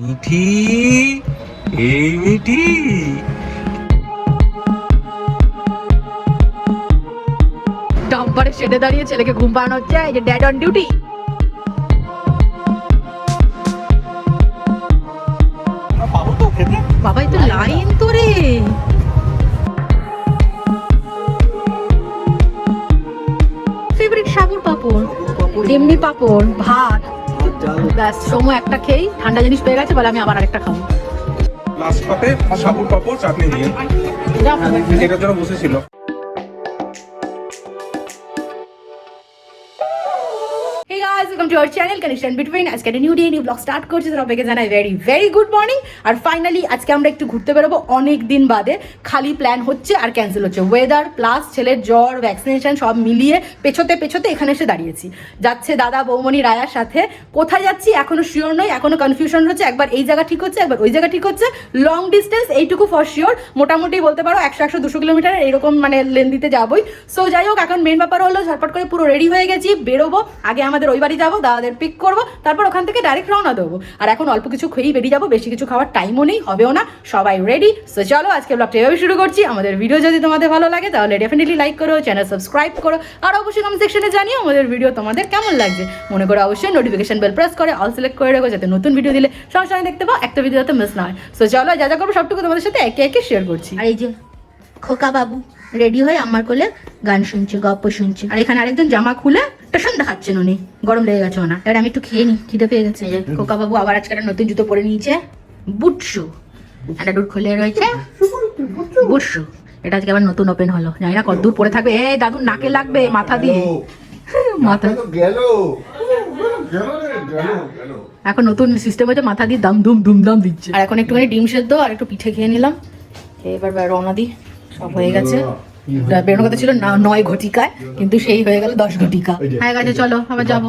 মিঠি এই মিঠি। ডাম্পারে সেটে দাঁড়িয়ে ছেলেকে ঘুম পাড়ানো হচ্ছে এই যে ড্যাড অন ডিউটি বাবাই তো লাইন তো রে। ফেভারিট সাগর পাপড়। এমনি পাপড় ভাত। ব্যাস সময় একটা খেয়েই ঠান্ডা জিনিস পেয়ে গেছে বলে আমি আবার আরেকটা খাব। লাস্ট পাতে সাবুর পাপড় চাটনি দিয়ে এটার জন্য বসেছিল। Welcome to our channel, Connection Between. আজকে একটা new day new blog start করছি। সবাইকে জানাই ভেরি ভেরি গুড মর্নিং আর ফাইনালি আজকে আমরা একটু ঘুরতে বেরোবো অনেক দিন বাদে। খালি প্ল্যান হচ্ছে আর ক্যান্সেল হচ্ছে। ওয়েদার প্লাস ছেলের জ্বর ভ্যাকসিনেশন সব মিলিয়ে পেছোতে পেছোতে এখানে এসে দাঁড়িয়েছি। যাচ্ছে দাদা, বৌমণি, রায়ার সাথে। কোথায় যাচ্ছি এখনও শিওর নয় এখনও কনফিউশন হচ্ছে। একবার এই জায়গা ঠিক হচ্ছে, একবার ওই জায়গা ঠিক হচ্ছে। লং ডিস্টেন্স এইটুকু ফর শিওর মোটামুটি বলতে পারো একশো একশো, দুশো কিলোমিটার এরকম মানে লেন দিতে যাবোই। সো যাই হোক, এখন মেন ব্যাপার হলো ঝটপট করে পুরো রেডি হয়ে গেছি, বেরোবো। আগে আমাদের ওই বাড়ি যাব, দাদাদের পিক করব, তারপর ওখান থেকে ডাইরেক্ট রওনা দেবো। আর এখন অল্প কিছু খেয়েই বেরিয়ে যাব, বেশি কিছু খাওয়ার টাইমও নেই, হবেও না। সবাই রেডি সো চলো, আজকে ব্লগটা এভাবে শুরু করছি। আমাদের ভিডিও যদি তোমাদের ভালো লাগে, তাহলে ডেফিনেটলি লাইক করো চ্যানেল সাবস্ক্রাইব করো। আর অবশ্যই কমেন্ট সেকশনে জানিও আমাদের ভিডিও তোমাদের কেমন লাগছে। মনে করো অবশ্যই নোটিফিকেশন বেল প্রেস করে অল সিলেক্ট করে রাখো, যাতে নতুন ভিডিও দিলে সঙ্গে সঙ্গে দেখতে পাও, একটা ভিডিও যাতে মিস না হয়। সো চলো, যা যা করব, সবটুকু তোমাদের সাথে একে একে শেয়ার করছি। আর এই যে খোকা বাবু। রেডি হয়ে আমার কোলে গান শুনছে গপ্প শুনছে। আর এখানে আরেকজন জামা খুলে টেশন দেখাচ্ছেন উনি। গরম লেগে গেছে ওনার। এবার আমি একটু খেয়ে নি খিদে পেয়ে গেছে। কোকা বাবু আবার আজকে একটা নতুন জুতো পরে নিয়েছে। বুট শু একটা দুধ খুলে রয়েছে। বুট শু এটা আজকে আবার নতুন ওপেন হলো। জানি না কত দূর পরে থাকবে। এই দাদু নাকে লাগবে মাথা দিয়ে। মাথা। গেল গেল। রে গেল গেল। এখন নতুন সিস্টেম হচ্ছে মাথা দিয়ে দাম ধুম ধুম দাম দিচ্ছে। আর এখন একটুখানি ডিম সেদ্ধ আর একটু পিঠে খেয়ে নিলাম। এবার রওনা দিই। সব হয়ে গেছে। বেরোনোর কথা ছিল না- নয় ঘটিকায় কিন্তু সেই হয়ে গেল দশ ঘটিকা। হয়ে গেছে চলো আবার যাব।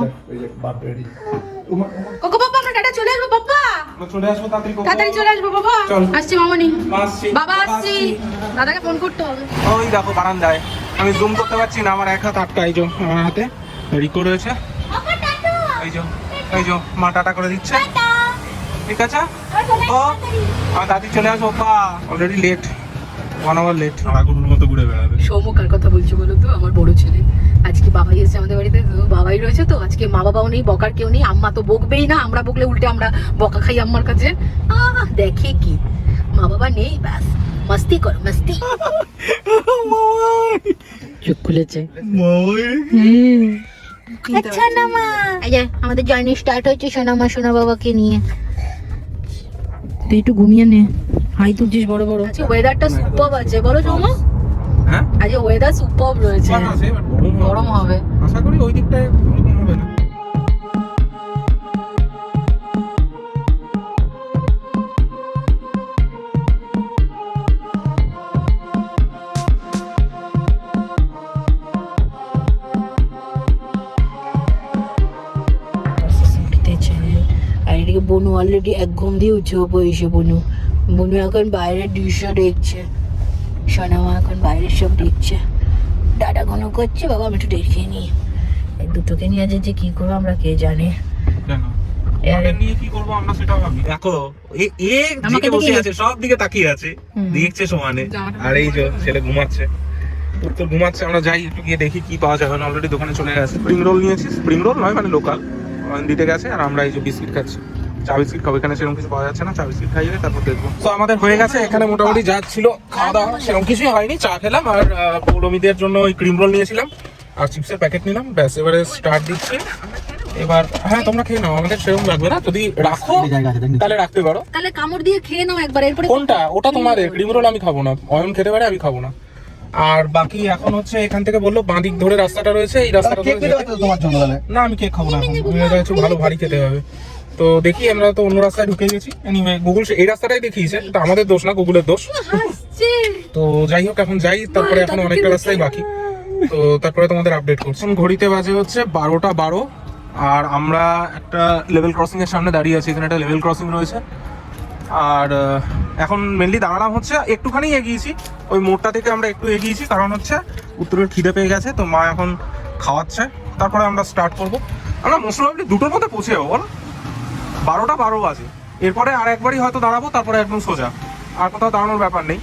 কোকো বাবা আমরা টাটা চলে আসব বাবা! চলে আসব তাড়াতাড়ি চলে আসব বাবা! আসছি মামনি। বাবা আসছি। দাদাকে ফোন করতে হবে। ওই দেখো বারান্দায়। আমি জুম করতে পারছি না আমার এক হাত আটকা এই যে আমার হাতে রিকো রয়েছে। এই যে এই যে মা টাটা করে দিচ্ছে। ঠিক আছে? ও আমার দাদি চলে আসো পা। Already late one hour late সারাগুলোর মতো ঘুরে বেড়াবে। সৌম্য কথা বলছো বলো তো? আমার বড় ছেলে। আজকে বাবাই এসেছে আমাদের বাড়িতে। তো বাবাই রয়েছে তো? আজকে মা বাবাও নেই বকার কেউ নেই। আম্মা তো বকবেই না। আমরা বকলে উল্টে আমরা বকা খাই আম্মার কাছে। আহ দেখে কি? মা বাবা নেই ব্যাস। মাস্তি কর মাস্তি। চোখ খুলেছে। আচ্ছা না মা আমাদের জার্নি স্টার্ট হয়েছে। সোনামা সোনা বাবাকে নিয়ে। তুই একটু ঘুমিয়ে নে। হাই তুলছিস বড় বড়। আজকে ওয়েদারটা সুপার আছে। বলো হ্যাঁ? আজকে ওয়েদার সুপার রয়েছে। গরম হবে। আশা করি ওই দিকটায় হবে না। আর এদিকে বনু অলরেডি এক ঘুম দিয়ে উঠে বসে বনু। বনু এখন বাইরের দৃশ্য দেখছে সোনামা এখন বাইরের সব দেখছে। দাদা ঘন করছে বাবা আমি একটু দেখে নিই এই দুটোকে নিয়ে যে যে কি করব আমরা কে জানে। কেন? এ- ওকে নিয়ে কি করব আমরা সেটা ভাবি। দেখো এ এ আমাকে বসে আছে সব দিকে তাকিয়ে আছে। দেখছে সমানে। জামাটা আর এই যে ছেলে ঘুমাচ্ছে। তো ঘুমাচ্ছে আমরা যাই একটু গিয়ে দেখি কি পাওয়া যাবে অলরেডি দোকানে চলে গেছে। স্প্রিং রোল নিয়েছি। স্প্রিং রোল নয় মানে লোকাল দিতে গেছে আর আমরা এই যে বিস্কিট খাচ্ছি। চা বিস্কিট খাব। এখানে সেরকম কিছু পাওয়া যাচ্ছে না চা বিস্কিট খাইয়ে তারপর দেখব। তো আমাদের হয়ে গেছে এখানে মোটামুটি যা ছিল খাওয়া দাওয়া সেরকম কিছুই হয়নি। চা খেলাম আর আহ, পৌলমীদের জন্য ওই ক্রিম রোল নিয়েছিলাম আর চিপসের প্যাকেট নিলাম। ব্যাস এবারে স্টার্ট দিচ্ছি। এবার হ্যাঁ তোমরা খেয়ে নাও আমাদের সেরকম লাগবে না। যদি রাখো তাহলে রাখতে পারো। তাহলে কামড় দিয়ে খেয়ে নাও একবার এরপরে কোনটা? ওটা তোমাদের। ক্রিম রোল আমি খাব না। অয়ন খেতে পারে আমি খাব না। আর বাকি এখন হচ্ছে এখান থেকে বলল বাঁ দিক ধরে রাস্তাটা রয়েছে। এই রাস্তাটা না আমি কেক খাব না একটু ভালো ভারী খেতে হবে। তো দেখি আমরা তো অন্য রাস্তায় ঢুকে গেছি। এনিওয়ে গুগল এই রাস্তাটাই দেখিয়েছে তো আমাদের দোষ না গুগলের দোষ। তো যাই হোক এখন যাই তারপরে এখন অনেকটা রাস্তাই বাকি। তো তারপরে তোমাদের আপডেট করছি। ঘড়িতে বাজে হচ্ছে বারোটা বারো আর আমরা একটা লেভেল ক্রসিং এর সামনে দাঁড়িয়ে আছি এখানে একটা লেভেল ক্রসিং রয়েছে। আর এখন মেনলি দাঁড়ালাম হচ্ছে একটুখানি এগিয়েছি। ওই মোড়টা থেকে আমরা একটু এগিয়েছি কারণ হচ্ছে উত্তরের খিদে পেয়ে গেছে তো মা এখন খাওয়াচ্ছে। তারপরে আমরা স্টার্ট করব। আমরা মোস্ট প্রবাবলি দুটোর মধ্যে পৌঁছে যাব বলো। বারোটা বারো বাজে। এরপরে আর একবারই হয়তো দাঁড়াবো তারপরে একদম সোজা। আর কোথাও দাঁড়ানোর ব্যাপার নেই।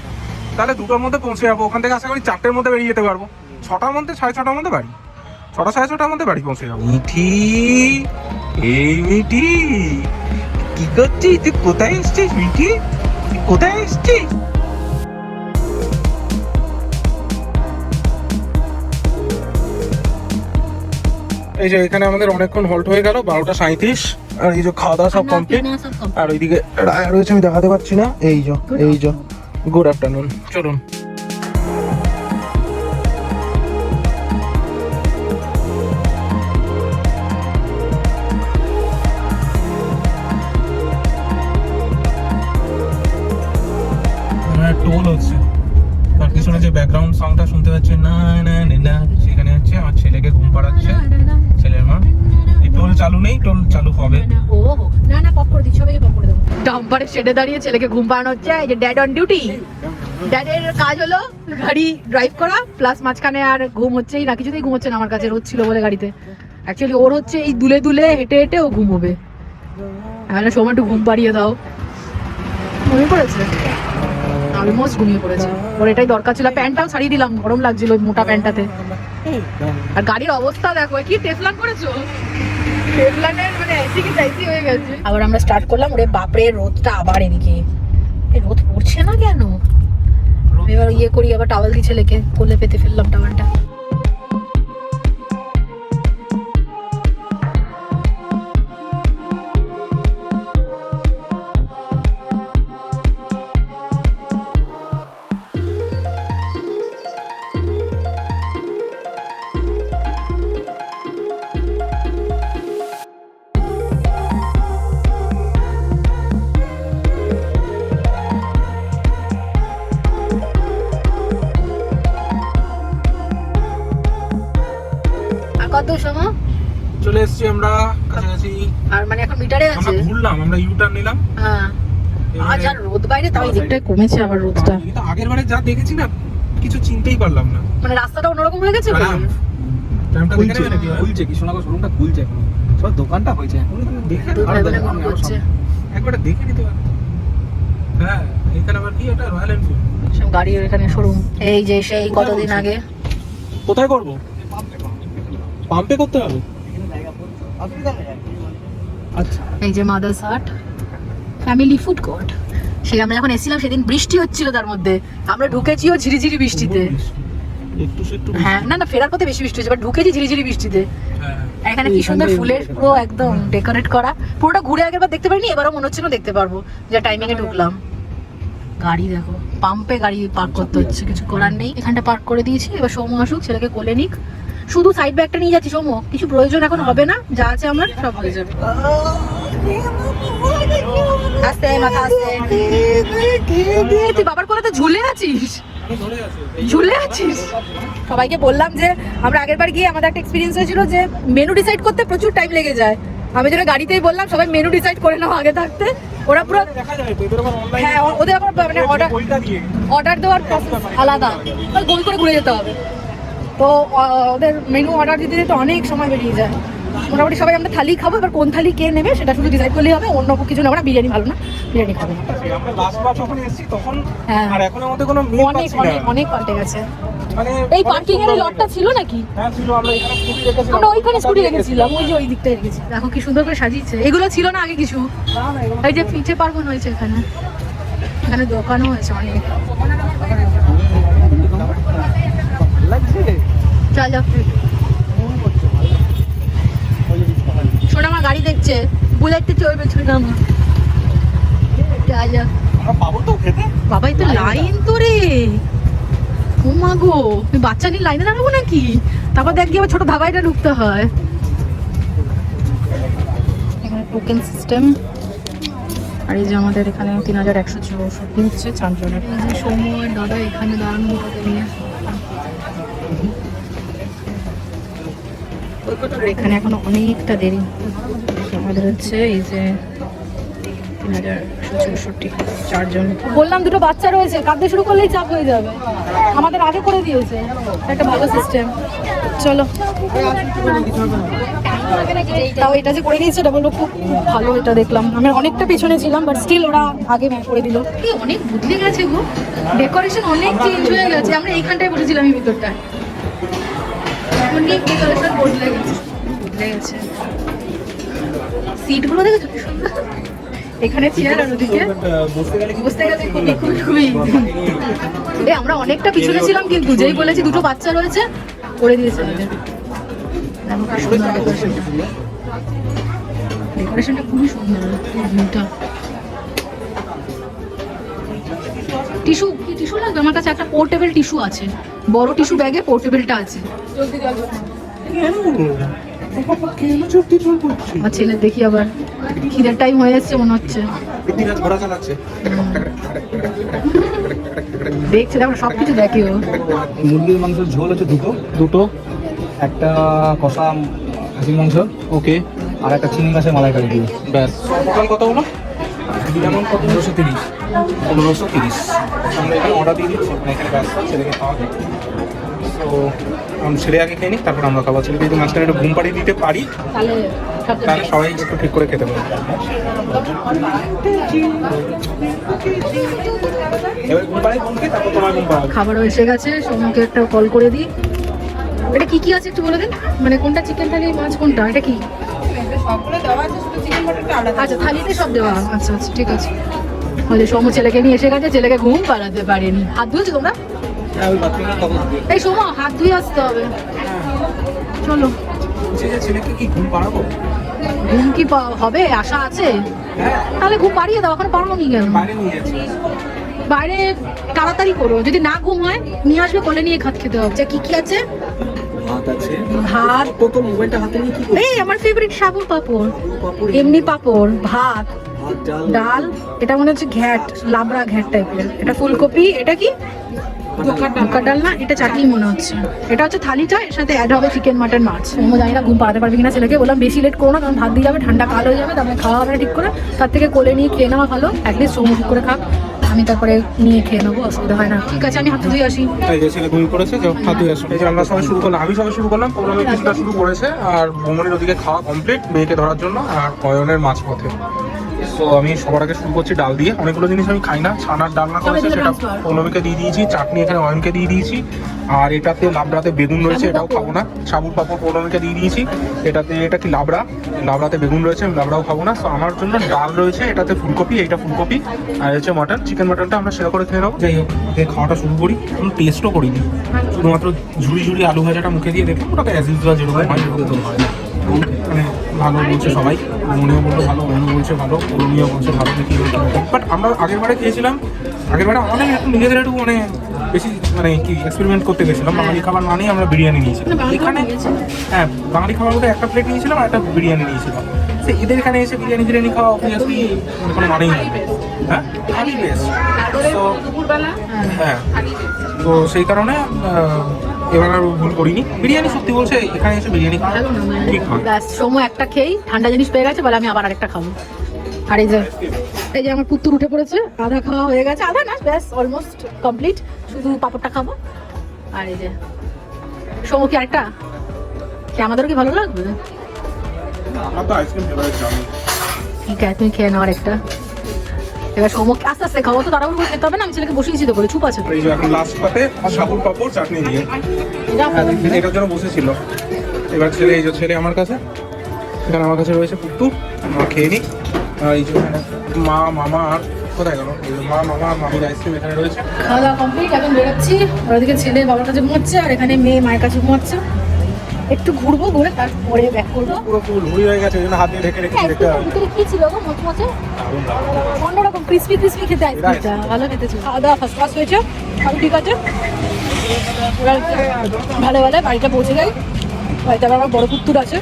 তাহলে দুটোর মধ্যে পৌঁছে যাব। ওখান থেকে আশা করি চারটের মধ্যে বেরিয়ে যেতে পারব। ছটার মধ্যে সাড়ে ছটার মধ্যে বাড়ি। ছটা সাড়ে ছটার মধ্যে বাড়ি পৌঁছে যাব। মিঠি এই মিঠি কি করছিস? তুই কোথায় এসছিস মিঠি? তুই কোথায় এসছিস? এই যে এখানে আমাদের অনেকক্ষণ হল্ট হয়ে গেল বারোটা সাঁইত্রিশ। আর এই যে খাওয়া দাওয়া সব কমপ্লিট আর ওইদিকে রায়া রয়েছে আমি দেখাতে পারছি না। এই যে এই যে। Good afternoon. চলুন। চালু হবে। ও না না পপ করে দিচ্ছি সবাইকে পপ করে দেবো। ডাম্পারের শেডে দাঁড়িয়ে ছেলেকে ঘুম পাড়ানো হচ্ছে এই যে ড্যাড অন ডিউটি ড্যাডের কাজ হলো গাড়ি ড্রাইভ করা প্লাস মাঝখানে আর ঘুম হচ্ছেই না কিছুতেই ঘুম হচ্ছে না আমার কাছে রোদ ছিল বলে গাড়িতে। অ্যাকচুয়ালি ওর হচ্ছে এই দুলে দুলে হেঁটে হেঁটে ও ঘুমোবে। এখানে সময় একটু ঘুম পাড়িয়ে দাও। ঘুমিয়ে পড়েছে? অলমোস্ট ঘুমিয়ে পড়েছে। ওর এটাই দরকার ছিল প্যান্টটাও ছাড়িয়ে দিলাম গরম লাগছিল ওই মোটা প্যান্টটাতে। আর গাড়ির অবস্থা দেখো কি টেফলান করেছ? আবার আমরা স্টার্ট করলাম, ওরে বাপরে, রোদটা আবার এদিকে। রোদ পড়ছে না কেন? এবার ইয়ে করি, আবার টাওয়াল দিয়ে ছেলেকে, কোলে পেতে ফেললাম টাওয়ালটা কত সময় চলে এসেছি আমরা কাছাকাছি। আর মানে এখন মিটারে আমরা ঘুরলাম আমরা ইউ নিলাম। হ্যাঁ। আজ আর রোদ বাইরে তাও দিকটায় কমেছে আবার রোদটা। কিন্তু আগের বারে যা দেখেছি না কিছু চিনতেই পারলাম না। মানে রাস্তাটা অন্যরকম হয়ে গেছে? টাইমটা দেখে নেবে নাকি? খুলছে কৃষ্ণনগর শোরুমটা খুলছে এখন। সব দোকানটা হয়েছে এখন। দেখে দেখো। একবারে দেখে নিতে পারো। হ্যাঁ এখানে আবার কি? এটা রয়্যাল এনফিল্ড সব গাড়ির এখানে শোরুম এই যে সেই কতদিন আগে। কোথায় করব? পাম্পে করতে হবে? আচ্ছা। এই যে মাদার্স হাট ফ্যামিলি ফুড কোর্ট সেই আমরা যখন এসেছিলাম সেদিন বৃষ্টি হচ্ছিল তার মধ্যে। আমরা ঢুকেছিও ঝিরিঝিরি বৃষ্টিতে। একটু একটু হ্যাঁ না না ফেরার পথে বেশি বৃষ্টি হয়েছে বাট ঢুকেছি ঝিরিঝিরি বৃষ্টিতে। হ্যাঁ এখানে কি সুন্দর ফুলের পুরো একদম ডেকোরেট করা। পুরোটা ঘুরে আগের বার দেখতে পারিনি এবারও মনে হচ্ছে না দেখতে পারব। যে টাইমিং এ ঢুকলাম। গাড়ি দেখো পাম্পে গাড়ি পার্ক করতে হচ্ছে কিছু করার নেই। এখানটা পার্ক করে দিয়েছি এবার সৌম্য আসুক ছেলেকে কোলে নিক। শুধু সাইড ব্যাগটা নিয়ে যাচ্ছি সৌম্য। কিছু প্রয়োজন এখন হবে না যা আছে আমার সব হয়ে যাবে। আস্তে মাথা আস্তে। তুই বাবার কোলে তো ঝুলে আছিস? ঝুলে আছিস? সবাইকে বললাম যে আমরা আগের বার গিয়ে আমাদের একটা এক্সপিরিয়েন্স হয়েছিল যে মেনু ডিসাইড করতে প্রচুর টাইম লেগে যায়। আমি যেটা গাড়িতেই বললাম সবাই মেনু ডিসাইড করে নাও আগে থাকতে। ওরা পুরো হ্যাঁ ওদের মানে অর্ডার অর্ডার দেওয়ার প্রসেস আলাদা। গোল করে ঘুরে যেতে হবে। তো ওদের মেনু অর্ডার দিতে দিতে অনেক সময় বেরিয়ে যায়। মোটামুটি সবাই আমরা থালি খাব এবার কোন থালি কে নেবে সেটা শুধু ডিসাইড করলেই হবে অন্য কিছু নেব না বিরিয়ানি ভালো না বিরিয়ানি খাব না। তখন হ্যাঁ। অনেক অনেক অনেক পাল্টে গেছে। মানে এই পার্কিং এর লটটা ছিল নাকি? হ্যাঁ আমরা ওইখানে স্কুটি রেখেছিলাম ওই যে ওই দিকটায় রেখেছি। দেখো কি সুন্দর করে সাজিয়েছে। এগুলো ছিল না আগে কিছু। এই যে পিঠে পার্বণ হয়েছে এখানে। এখানে দোকানও হয়েছে অনেক। চলো। শোনো আমার গাড়ি দেখছে। বুলেটটা চলবে শোনো আমার বাবাই তো লাইন তো রে। ও গো আমি বাচ্চা নিয়ে লাইনে দাঁড়াবো নাকি? তারপর দেখ গিয়ে আবার ছোট ধাবাইটা ঢুকতে হয়। এখানে টোকেন সিস্টেম আর এই যে আমাদের এখানে তিন হাজার একশো চৌষট্টি হচ্ছে চারজনের। সৌম্য দাদা এখানে দাঁড়ানো নিয়ে এখানে এখনও অনেকটা দেরি। আমাদের হচ্ছে এই যে তিন হাজার চৌষট্টি চারজন। বললাম দুটো বাচ্চা রয়েছে কাঁদতে শুরু করলেই চাপ হয়ে যাবে। আমাদের আগে করে দিয়েছে একটা ভালো সিস্টেম চলো। তাও এটা যে করে দিয়েছে এটা বলল খুব খুব ভালো এটা দেখলাম। আমি অনেকটা পেছনে ছিলাম বাট স্টিল ওরা আগে করে দিল। অনেক বদলে গেছে গো। ডেকোরেশন অনেক চেঞ্জ হয়ে গেছে। আমরা এইখানটায় বসেছিলাম এই ভিতরটায়। অনেক ডেকোরেশন বদলে গেছে বদলে গেছে সিটগুলো দেখেছ? কি সুন্দর? এখানে চেয়ার আর ওদিকে। বসতে গেলে খুবই খুবই আমরা অনেকটা পিছনে ছিলাম কিন্তু যেই বলেছি দুটো বাচ্চা রয়েছে করে দিয়েছে ডেকোরেশনটা ডেকোরেশনটা খুবই সুন্দর ভিউটা টিস্যু কি টিস্যু লাগবে? আমার কাছে একটা পোর্টেবল টিস্যু আছে। বড় টিস্যু ব্যাগে পোর্টেবলটা আছে। আমার ছেলের দেখি আবার। খিদের টাইম হয়ে যাচ্ছে মনে হচ্ছে। দেখছে দেখো সব কিছু দেখে ও। মুরগির মাংসের ঝোল হচ্ছে দুটো। দুটো? একটা কষা খাসির মাংস। ওকে। আর একটা চিংড়ি মাছের মালাইকারি দিয়ে। ব্যাস। টোটাল কত হলো? বিরানব্বই কত তিরিশ। পনেরোশো তিরিশ। আমরা এখানে অর্ডার দিয়ে দিচ্ছি মানে এখানে ব্যস্ত ছেলেকে তো আমি ছেলে আগে খেয়ে নিই তারপর আমরা খাবার ছেলেকে যদি মাঝখানে একটু ঘুম পাড়িয়ে দিতে পারি তাহলে সবাই একটু ঠিক করে খেতে পারবে। এবার ঘুম পাড়াই ঘুমকে তারপর তোমার ঘুম পাড়াবে। খাবারও এসে গেছে সোমকে একটা কল করে দিই। এটা কি কি আছে একটু বলে দিন? মানে কোনটা চিকেন থালি মাছ কোনটা? এটা কি? আচ্ছা থালিতে সব দেওয়া আচ্ছা আচ্ছা ঠিক আছে। ওই যে সোম ছেলেকে নিয়ে এসে গেছে ছেলেকে ঘুম পাড়াতে পারেনি। হাত ধুয়েছো তোমরা? এই সোম হাত ধুয়ে আসতে হবে। চলো। যে ঘুম কি হবে? আশা আছে? তাহলে ঘুম পাড়িয়ে দাও এখন পারব নি কেন? বাইরে তাড়াতাড়ি করো যদি না ঘুম হয় নিয়ে আসবে কোলে নিয়ে খাত খেতে হবে। কি কি আছে? ভাত আছে। ভাত। তো মোবাইলটা হাতে নিয়ে কি এই আমার ফেভারিট সাবুর পাপড়। এমনি পাপড় ভাত। ডাল। এটা মনে হচ্ছে ঘ্যাট লাবড়া ঘ্যাট টাইপের এটা ফুলকপি এটা কি? মুখার ডাল। না এটা চাটনি মনে হচ্ছে। এটা হচ্ছে থালিটা এর সাথে অ্যাড হবে চিকেন মাটন মাছ। আমি জানি না ঘুম পাড়াতে পারবে কিনা ছেলেকে বললাম বেশি লেট করো না কারণ ভাত দিয়ে যাবে ঠান্ডা কাল হয়ে যাবে তারপরে খাওয়া হবে ঠিক করে। তার থেকে কোলে নিয়ে খেয়ে নেওয়া ভালো অ্যাটলিস্ট সোম ঠিক করে খাক। আমি তারপরে নিয়ে খেয়ে নেব অসুবিধা হয় না। ঠিক আছে আমি হাতে ধুয়ে আসি। এই যে ছেলে ঘুমিয়ে পড়েছে যে হাত ধুয়ে আসো এই যে আমরা সবাই শুরু করলাম আমি সবাই শুরু করলাম প্রোগ্রামে কিছুটা শুরু করেছে আর ভ্রমণের ওদিকে খাওয়া কমপ্লিট মেয়েকে ধরার জন্য আর অয়নের মাছ তো আমি সবার আগে শুরু করছি ডাল দিয়ে। অনেকগুলো জিনিস আমি খাই না। ছানার ডালনা করেছে সেটা। পৌলমীকে দিয়ে দিয়েছি চাটনি এখানে অয়নকে দিয়ে দিয়েছি। আর এটাতে লাবড়াতে বেগুন রয়েছে এটাও খাব না। সাবুর পাপড় পৌলমীকে দিয়ে দিয়েছি। এটাতে এটা কি লাবড়া? লাবড়াতে বেগুন রয়েছে আমি লাবড়াও খাব না। তো আমার জন্য ডাল রয়েছে এটাতে ফুলকপি এইটা ফুলকপি। আর হচ্ছে মাটন। চিকেন মাটনটা আমরা সেরা করে খেয়ে নেব। যাই হোক খাওয়াটা শুরু করি। এখন টেস্টও করিনি। শুধুমাত্র ঝুড়ি ঝুড়ি আলু ভাজাটা মুখে দিয়ে দেখলাম ওটাকে অ্যাজ ইউজুয়াল যেরকম হয় এরকম হয় ভালো বলছে সবাই মনেও বলল ভালো মনে বলছে ভালো পুরনিও বলছে ভালো দেখি বাট আমরা আগের বারে খেয়েছিলাম আগের বারে আমাদের একটু নিজেদের একটু মানে বেশি মানে কি এক্সপেরিমেন্ট করতে গেছিলাম বাঙালি খাবার মানেই আমরা বিরিয়ানি নিয়েছিলাম। খাবার এখানে হ্যাঁ বাঙালি খাবার বলতে একটা প্লেট নিয়েছিলাম আর একটা বিরিয়ানি নিয়েছিলাম। সে এদের এখানে এসে বিরিয়ানি বিরিয়ানি খাওয়া অবভিয়াসলি কোনো মানেই নেই হ্যাঁ বেস্ট তো হ্যাঁ তো সেই কারণে এবার আর ভুল করিনি। বিরিয়ানি সত্যি বলছে এখানে এসে বিরিয়ানি খাওয়া ঠিক হয়। ব্যাস সোমো একটা খেয়েই ঠান্ডা জিনিস পেয়ে গেছে বলে আমি আবার আরেকটা খাব। আর এই যে এই যে আমার পুত্তুর উঠে পড়েছে আধা খাওয়া হয়ে গেছে আধা না ব্যাস অলমোস্ট কমপ্লিট শুধু পাপড়টা খাব। আর এই যে সোমো কি আরেকটা? কি আমাদেরও কি ভালো লাগবে? আমার তো আইসক্রিম ঠিক আছে তুমি খেয়ে নাও আরেকটা। এবার সোমো আস্তে আস্তে খাব তো তাড়াহুড়ো করে খেতে হবে না আমি ছেলেকে বসিয়েছি তো বলে চুপ আছে। এই যে এখন লাস্ট পাতে সাবুর পাপড় চাটনি দিয়ে। হ্যাঁ, এটার জন্য বসেছিল। এবার ছেলে এই যে ছেলে আমার কাছে এখানে আমার কাছে রয়েছে পুত্তু আমরা খেয়ে নিই। আর এই যে মা মামা আর কোথায় গেল? মা মামা মামির আইসক্রিম এখানে রয়েছে। খাওয়া দাওয়া কমপ্লিট এখন বেরোচ্ছি। ওদিকে ছেলে বাবার কাছে ঘুমাচ্ছে আর এখানে মেয়ে মায়ের কাছে ঘুমাচ্ছে। একটু ঘুরবো ঘুরে তারপরে ব্যাক করব। পুরো ফুল হয়ে গেছে হাত রেখে দেখতে হবে। কি ছিল গো মচমচে? দারুণ দারুণ অন্যরকম ক্রিসপি ক্রিসপি খেতে আইসক্রিমটা ভালো খেতে খাওয়া দাওয়া ফার্স্ট ক্লাস হয়েছে। সব ঠিক আছে। ভালো ভালো বাড়িটা পৌঁছে যাই। বাড়িতে আবার আমার বড় পুত্তুর আছে।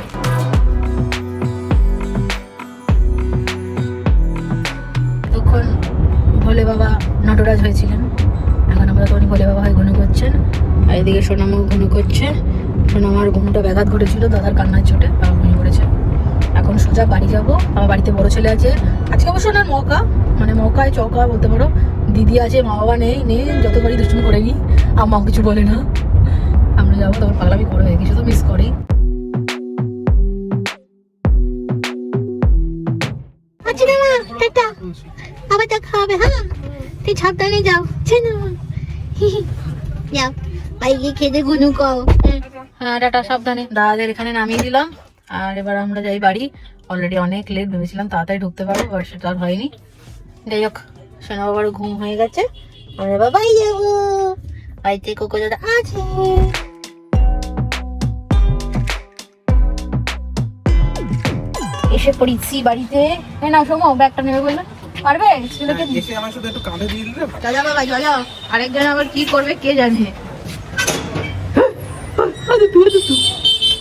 তখন ভোলে বাবা নটরাজ হয়েছিলেন। এখন আপাতত উনি ভোলে বাবা হয়ে ঘন করছেন। আর এদিকে সোনামাও ঘন করছে। সোনামার ঘুমটা ব্যাঘাত ঘটেছিল। দাদার কান্নার চোটে বাবা ঘুমিয়ে পড়েছে। এখন সোজা বাড়ি যাব। আমার বাড়িতে বড় ছেলে আছে। আজকে অবশ্য না মকা মানে মকায় চকা বলতে পারো। দিদি আছে মা বাবা নেই নেই যতবারই দুষ্টুম করে নিই আমাও কিছু বলে না। আমরা যাব তখন পাগলামি করবে কিছু তো মিস করি আচ্ছা হ্যাঁ? তুই সাবধানে যাও যাও বাইকে খেতে গুনু কও। হ্যাঁ টাটা সাবধানে। দাদাদের এখানে নামিয়ে দিলাম। আর এবার আমরা যাই বাড়ি। অলরেডি অনেক লেট ভেবেছিলাম তাড়াতাড়ি ঢুকতে পারব বাট সেটা আর হয়নি। যাই হোক সোনা বাবার ঘুম হয়ে গেছে। আমরা বাবাই যাব। বাড়িতে কোকো দাদা আছে। এসে পড়েছি বাড়িতে। না সোমো ব্যাগটা নেবে বললে। পারবে? ছেলেকে এসে আমার শুধু একটু কাঁধে দিয়ে দিলে দাদা বাবা চলো আরেকজন আবার কি করবে কে জানে?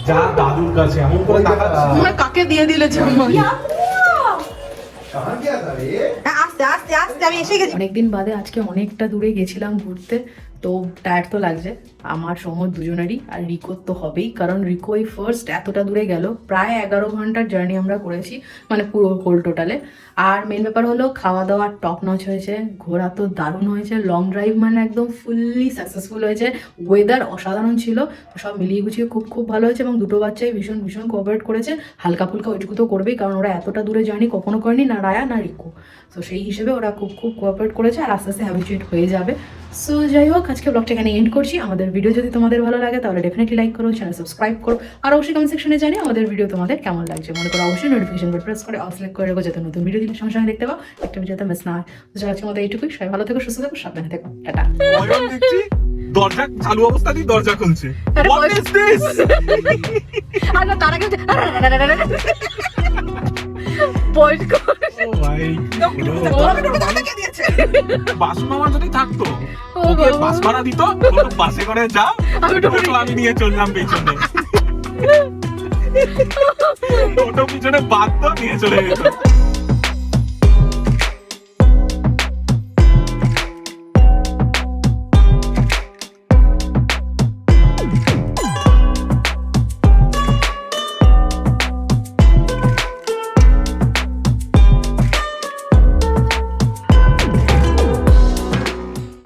যা দাদুর কাছে এমন করে তাকাচ্ছে। কাকে দিয়ে দিলে গেছি। অনেকদিন বাদে আজকে অনেকটা দূরে গেছিলাম ঘুরতে তো টায়ার তো লাগছে। আমার সময় দুজনেরই, আর রিকোর তো হবেই, কারণ রিকো এই ফার্স্ট এতটা দূরে গেল, প্রায় এগারো ঘণ্টার জার্নি আমরা করেছি মানে পুরো হোল টোটালে আর মেন ব্যাপার হলো খাওয়া দাওয়া টপ নচ হয়েছে, ঘোরা তো দারুণ হয়েছে লং ড্রাইভ মানে একদম ফুললি সাকসেসফুল হয়েছে ওয়েদার অসাধারণ ছিল সব মিলিয়ে গুছিয়ে খুব খুব ভালো হয়েছে, এবং দুটো বাচ্চাই ভীষণ ভীষণ কোঅপারেট করেছে হালকা ফুলকা ওইটুকু তো করবেই, কারণ ওরা এতটা দূরে জার্নি কখনো করেনি, না রায়া, না রিকো। তো সেই হিসেবে ওরা খুব খুব কোঅপারেট করেছে, আর আস্তে আস্তে হ্যাবিচুয়েট হয়ে যাবে। সো যাই হোক, আজকে ব্লগটা এখানে এন্ড করছি, আমাদের ভিডিও যদি তোমাদের ভালো লাগে তাহলে ডেফিনেটলি লাইক করো চ্যানেল সাবস্ক্রাইব করো। আর অবশ্যই কমেন্ট সেকশনে জানিয়ে আমাদের ভিডিও তোমাদের কেমন লাগছে। মনে করো অবশ্যই নোটিফিকেশন বেল প্রেস করে সিলেক্ট করে রেখো যাতে নতুন ভিডিও দিলে সঙ্গে সঙ্গে দেখতে পাও। একটা ভিডিও যাতে মিস না হয়। তো আজকের মতো এইটুকুই। সবাই ভালো থেকো সুস্থ থেকো সাবধানে থেকো। টাটা। দরজা চালু অবস্থাতেই দরজা খুলছে। আরে What বল- is this? তার আগে বয়স ও ভাই, বাস মামা যদি থাকতো। ও ওকে বাস ভাড়া দিত বাসে করে যা আমি টোটো আমি নিয়ে চললাম পেছনে। টোটো পিছনে বাদ তো নিয়ে চলে যেত।